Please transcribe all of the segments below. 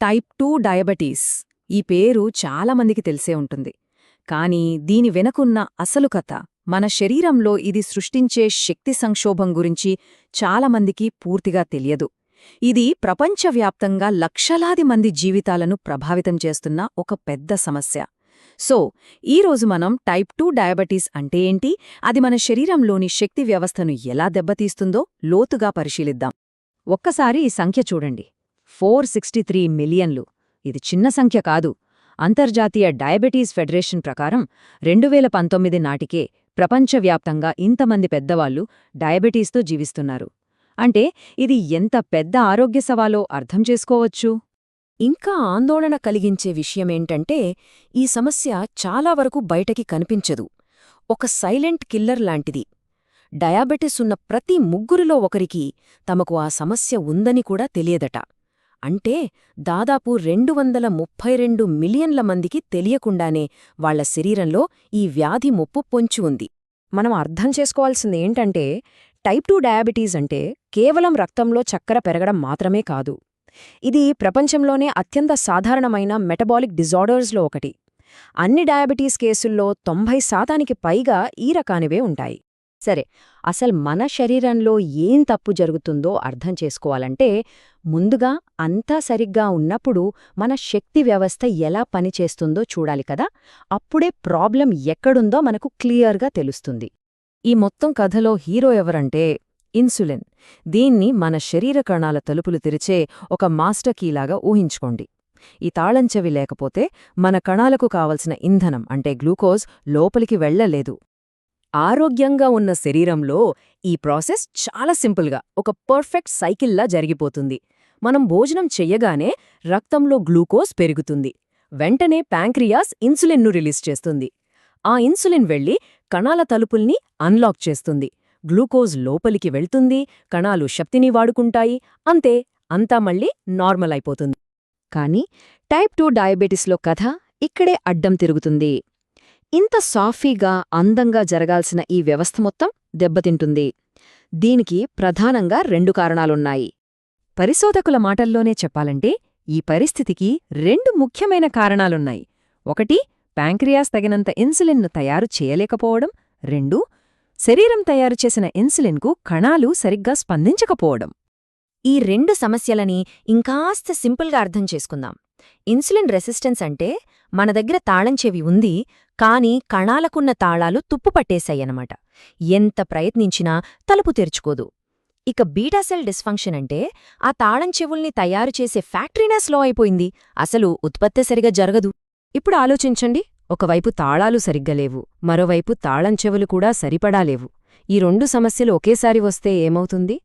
Type two diabetes. ఈ పేరు చాలామందికి తెలిసే ఉంటుంది. కానీ దీని వెనకున్న అసలు కథ మన శరీరంలో ఇది సృష్టించే శక్తి సంక్షోభం గురించి చాలామందికి పూర్తిగా తెలియదు. ఇది ప్రపంచవ్యాప్తంగా లక్షలాది మంది జీవితాలను ప్రభావితం చేస్తున్న ఒక పెద్ద సమస్య. సో ఈరోజు మనం టైప్ టూ డయాబెటీస్ అంటే ఏంటి? అది మన శరీరంలోని శక్తి వ్యవస్థను ఎలా దెబ్బతీస్తుందో లోతుగా పరిశీలిద్దాం. ఒక్కసారి ఈ సంఖ్య చూడండి. ఫోర్ సిక్స్టీ త్రీ మిలియన్లు. ఇది చిన్న సంఖ్య కాదు. అంతర్జాతీయ డయాబెటీస్ ఫెడరేషన్ ప్రకారం రెండు వేల పంతొమ్మిది నాటికే ప్రపంచవ్యాప్తంగా ఇంతమంది పెద్దవాళ్ళు డయాబెటీస్తో జీవిస్తున్నారు. అంటే ఇది ఎంత పెద్ద ఆరోగ్య సవాలో అర్థం చేసుకోవచ్చు? ఇంకా ఆందోళన కలిగించే విషయమేంటంటే ఈ సమస్య చాలా వరకు బయటకి కనిపించదు. ఒక సైలెంట్ కిల్లర్ లాంటిది. డయాబెటిస్ ఉన్న ప్రతి ముగ్గురిలో ఒకరికి తమకు ఆ సమస్య ఉందని కూడా తెలియదట. అంటే దాదాపు రెండు వందల ముప్పై రెండు మిలియన్ల మందికి తెలియకుండానే వాళ్ళ శరీరంలో ఈ వ్యాధి ముప్పు పొంచి ఉంది. మనం అర్థం చేసుకోవాల్సింది ఏంటంటే టైప్ టూ డయాబెటీస్ అంటే కేవలం రక్తంలో చక్కెర పెరగడం మాత్రమే కాదు. ఇది ప్రపంచంలోనే అత్యంత సాధారణమైన మెటబాలిక్ డిజార్డర్స్లో ఒకటి. అన్ని డయాబెటీస్ కేసుల్లో తొంభై శాతానికి పైగా ఈ రకానివే ఉంటాయి. సరే అసలు మన శరీరంలో ఏం తప్పు జరుగుతుందో అర్థం చేసుకోవాలంటే ముందుగా అంతా సరిగ్గా ఉన్నప్పుడు మన శక్తి వ్యవస్థ ఎలా పనిచేస్తుందో చూడాలి కదా. అప్పుడే ప్రాబ్లం ఎక్కడుందో మనకు క్లియర్గా తెలుస్తుంది. ఈ మొత్తం కథలో హీరో ఎవరంటే ఇన్సులిన్. దీన్ని మన శరీర కణాల తలుపులు తెరిచే ఒక మాస్టర్ కీలాగా ఊహించుకోండి. ఈ తాళంచెవి లేకపోతే మన కణాలకు కావలసిన ఇంధనం అంటే గ్లూకోజ్ లోపలికి వెళ్ళలేదు ఆరోగ్యంగా ఉన్న శరీరంలో ఈ ప్రాసెస్ చాలా సింపుల్గా ఒక పర్ఫెక్ట్ సైకిల్లా జరిగిపోతుంది. మనం భోజనం చెయ్యగానే రక్తంలో గ్లూకోజ్ పెరుగుతుంది. వెంటనే ప్యాంక్రియాస్ ఇన్సులిన్ను రిలీజ్ చేస్తుంది. ఆ ఇన్సులిన్ వెళ్ళి కణాల తలుపుల్ని అన్లాక్ చేస్తుంది. గ్లూకోజ్ లోపలికి వెళ్తుంది కణాలు శక్తిని వాడుకుంటాయి అంతే అంతా మళ్ళీ నార్మల్ అయిపోతుంది. కానీ టైప్ టూ డయాబెటిస్లో కథ ఇక్కడే అడ్డం తిరుగుతుంది. ఇంత సాఫీగా అందంగా జరగాల్సిన ఈ వ్యవస్థ మొత్తం దెబ్బతింటుంది. దీనికి ప్రధానంగా రెండు కారణాలున్నాయి. పరిశోధకుల మాటల్లోనే చెప్పాలంటే ఈ పరిస్థితికి రెండు ముఖ్యమైన కారణాలున్నాయి. ఒకటి ప్యాంక్రియాస్ తగినంత ఇన్సులిన్ను తయారు చేయలేకపోవడం. రెండు శరీరం తయారు చేసిన ఇన్సులిన్కు కణాలు సరిగ్గా స్పందించకపోవడం. ఈ రెండు సమస్యలని ఇంకాస్త సింపుల్గా అర్థం చేసుకుందాం. ఇన్సులిన్ రెసిస్టెన్స్ అంటే మన దగ్గర తాళంచేవి ఉంది కాని కణాలకున్న తాళాలు తుప్పుపట్టేశాయన్నమాట ఎంత ప్రయత్నించినా తలుపు తెరుచుకోదు. ఇక బీటాసెల్ డిస్ఫంక్షన్ అంటే ఆ తాళం చెవుల్ని తయారు చేసే ఫ్యాక్టరీనే స్లో అయిపోయింది. అసలు ఉత్పత్తి సరిగా జరగదు. ఇప్పుడు ఆలోచించండి. ఒకవైపు తాళాలు సరిగ్గా లేవు. మరోవైపు తాళం చెవులు కూడా సరిపడాలేవు ఈ రెండు సమస్యలు ఒకేసారి వస్తే ఏమవుతుంది?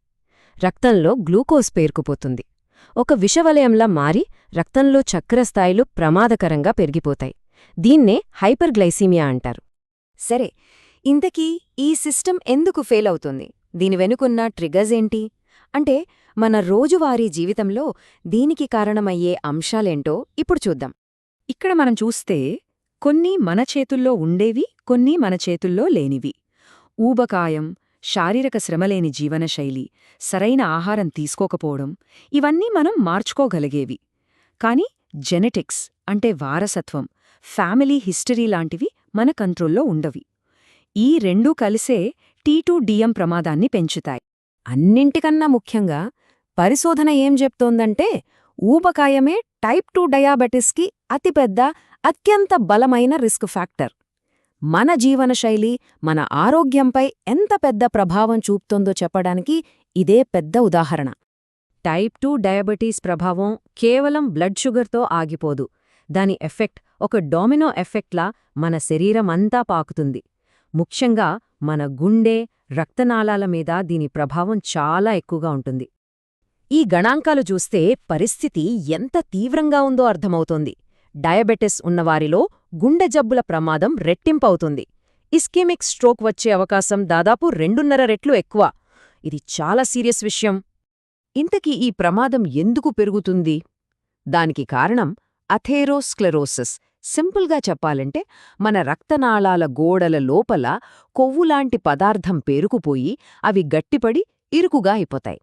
రక్తంలో గ్లూకోజ్ పేరుకుపోతుంది. ఒక విషవలయంలా మారి రక్తంలో చక్కెర స్థాయిలు ప్రమాదకరంగా పెరిగిపోతాయి. దీన్నే హైపర్గ్లైసీమియా అంటారు. సరే ఇంతకీ ఈ సిస్టమ్ ఎందుకు ఫెయిల్ అవుతుంది? దీని వెనుకున్న ట్రిగర్స్ ఏంటి? అంటే మన రోజువారీ జీవితంలో దీనికి కారణమయ్యే అంశాలేంటో ఇప్పుడు చూద్దాం. ఇక్కడ మనం చూస్తే కొన్ని మన చేతుల్లో ఉండేవి కొన్ని మన చేతుల్లో లేనివి. ఊబకాయం శారీరక శ్రమలేని జీవనశైలి సరైన ఆహారం తీసుకోకపోవడం ఇవన్నీ మనం మార్చుకోగలిగేవి. కాని జెనెటిక్స్ అంటే వారసత్వం ఫ్యామిలీ హిస్టరీ లాంటివి మన కంట్రోల్లో ఉండవి. ఈ రెండూ కలిసే టీటూ డిఎం ప్రమాదాన్ని పెంచుతాయి. అన్నింటికన్నా ముఖ్యంగా పరిశోధన ఏం చెప్తోందంటే ఊబకాయమే టైప్ టూ డయాబెటిస్కి అతిపెద్ద అత్యంత బలమైన రిస్క్ ఫ్యాక్టర్. మన జీవనశైలి మన ఆరోగ్యంపై ఎంత పెద్ద ప్రభావం చూపుతోందో చెప్పడానికి ఇదే పెద్ద ఉదాహరణ. టైప్ టూ డయాబెటీస్ ప్రభావం కేవలం బ్లడ్ షుగర్తో ఆగిపోదు. దాని ఎఫెక్ట్ ఒక డొమినో ఎఫెక్ట్లా మన శరీరమంతా పాకుతుంది. ముఖ్యంగా మన గుండె రక్తనాళాల మీద దీని ప్రభావం చాలా ఎక్కువగా ఉంటుంది. ఈ గణాంకాలు చూస్తే పరిస్థితి ఎంత తీవ్రంగా ఉందో అర్థమవుతోంది. డయాబెటిస్ ఉన్నవారిలో గుండె జబ్బుల ప్రమాదం రెట్టింపవుతుంది. ఇస్కెమిక్ స్ట్రోక్ వచ్చే అవకాశం దాదాపు రెండున్నర రెట్లు ఎక్కువ. ఇది చాలా సీరియస్ విషయం. ఇంతకీ ఈ ప్రమాదం ఎందుకు పెరుగుతుంది? దానికి కారణం అథేరోస్క్లెరోసిస్ సింపుల్గా చెప్పాలంటే మన రక్తనాళాల గోడల లోపల కొవ్వులాంటి పదార్థం పేరుకుపోయి అవి గట్టిపడి ఇరుకుగా అయిపోతాయి.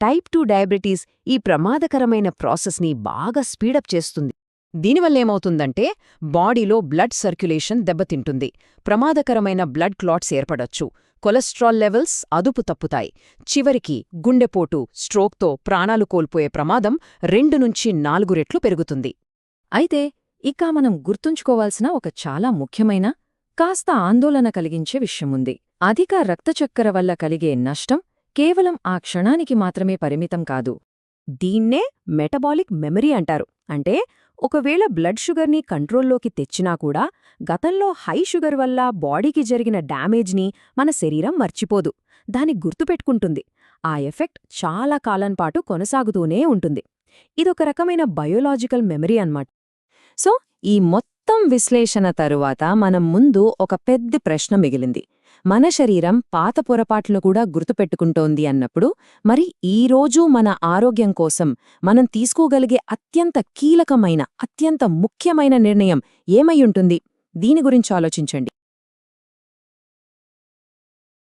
టైప్ టూ డయాబెటీస్ ఈ ప్రమాదకరమైన ప్రాసెస్ని బాగా స్పీడప్ చేస్తుంది. దీనివల్లేమవుతుందంటే బాడీలో బ్లడ్ సర్క్యులేషన్ దెబ్బతింటుంది. ప్రమాదకరమైన బ్లడ్ క్లాట్స్ ఏర్పడొచ్చు. కొలెస్ట్రాల్ లెవెల్స్ అదుపు తప్పుతాయి. చివరికి గుండెపోటు స్ట్రోక్తో ప్రాణాలు కోల్పోయే ప్రమాదం రెండు నుంచి నాలుగు రెట్లు పెరుగుతుంది. అయితే ఇక మనం గుర్తుంచుకోవాల్సిన ఒక చాలా ముఖ్యమైన కాస్త ఆందోళన కలిగించే విషయముంది. అధిక రక్తచక్కెర వల్ల కలిగే నష్టం కేవలం ఆ క్షణానికి మాత్రమే పరిమితం కాదు. దీన్నే మెటబాలిక్ మెమరీ అంటారు. అంటే ఒకవేళ బ్లడ్ షుగర్ని కంట్రోల్లోకి తెచ్చినా కూడా గతంలో హై షుగర్ వల్ల బాడీకి జరిగిన డ్యామేజ్ని మన శరీరం మర్చిపోదు. దాన్ని గుర్తుపెట్టుకుంటుంది. ఆ ఎఫెక్ట్ చాలా కాలం పాటు కొనసాగుతూనే ఉంటుంది. ఇదొక రకమైన బయోలాజికల్ మెమరీ అన్నమాట. సో ఈ మొత్తం విశ్లేషణ తరువాత మనం ముందు ఒక పెద్ద ప్రశ్న మిగిలింది. మన శరీరం పాత పొరపాట్లు కూడా గుర్తుపెట్టుకుంటోంది అన్నప్పుడు మరి ఈ రోజు మన ఆరోగ్యం కోసం మనం తీసుకోగలిగే అత్యంత కీలకమైన అత్యంత ముఖ్యమైన నిర్ణయం ఏమై ఉంటుంది? దీని గురించి ఆలోచించండి.